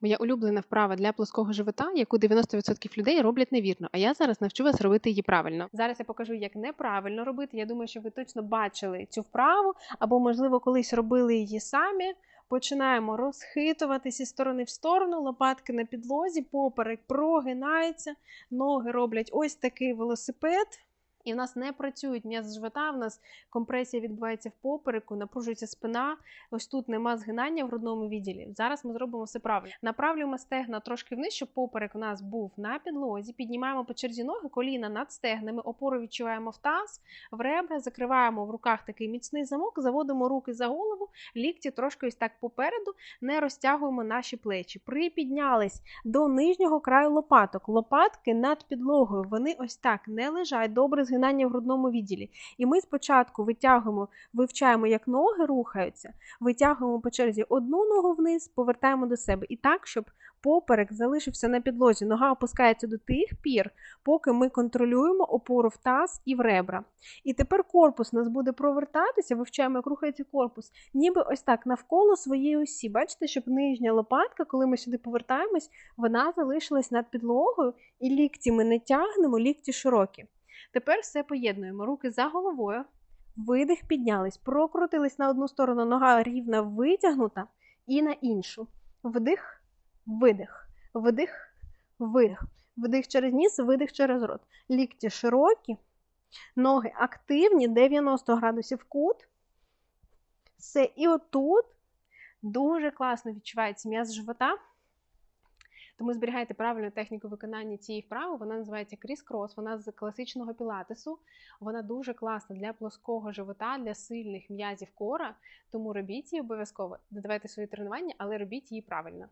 Моя улюблена вправа для плоского живота, яку 90% людей роблять невірно. А я зараз навчу вас робити її правильно. Зараз я покажу, як неправильно робити. Я думаю, що ви точно бачили цю вправу, або, можливо, колись робили її самі. Починаємо розхитуватися зі сторони в сторону, лопатки на підлозі, поперек прогинається, ноги роблять ось такий велосипед. І в нас не працюють м'язи живота, в нас компресія відбувається в попереку, напружується спина. Ось тут нема згинання в грудному відділі. Зараз ми зробимо все правильно. Направлюємо стегна трошки вниз, щоб поперек у нас був на підлозі. Піднімаємо по черзі ноги, коліна над стегнами, опору відчуваємо в таз, в ребра, закриваємо в руках такий міцний замок, заводимо руки за голову, лікті трошки ось так попереду, не розтягуємо наші плечі. Припіднялись до нижнього краю лопаток. Лопатки над підлогою. Вони ось так не лежать, добре згинання в грудному відділі. І ми спочатку витягуємо, вивчаємо, як ноги рухаються, витягуємо по черзі одну ногу вниз, повертаємо до себе. І так, щоб поперек залишився на підлозі. Нога опускається до тих пір, поки ми контролюємо опору в таз і в ребра. І тепер корпус у нас буде провертатися, вивчаємо, як рухається корпус, ніби ось так навколо своєї осі. Бачите, щоб нижня лопатка, коли ми сюди повертаємось, вона залишилась над підлогою, і лікті ми не тягнемо, лікті широкі. Тепер все поєднуємо. Руки за головою. Видих піднялись, прокрутились на одну сторону, нога рівна витягнута і на іншу. Вдих, видих, вдих, видих. Вдих через ніс, видих через рот. Лікті широкі, ноги активні, 90 градусів кут. Все, і отут дуже класно відчувається м'яз живота. Тому зберігайте правильну техніку виконання цієї вправи. Вона називається кріс-крос, вона з класичного пілатесу. Вона дуже класна для плоского живота, для сильних м'язів кора. Тому робіть її обов'язково, додавайте свої тренування, але робіть її правильно.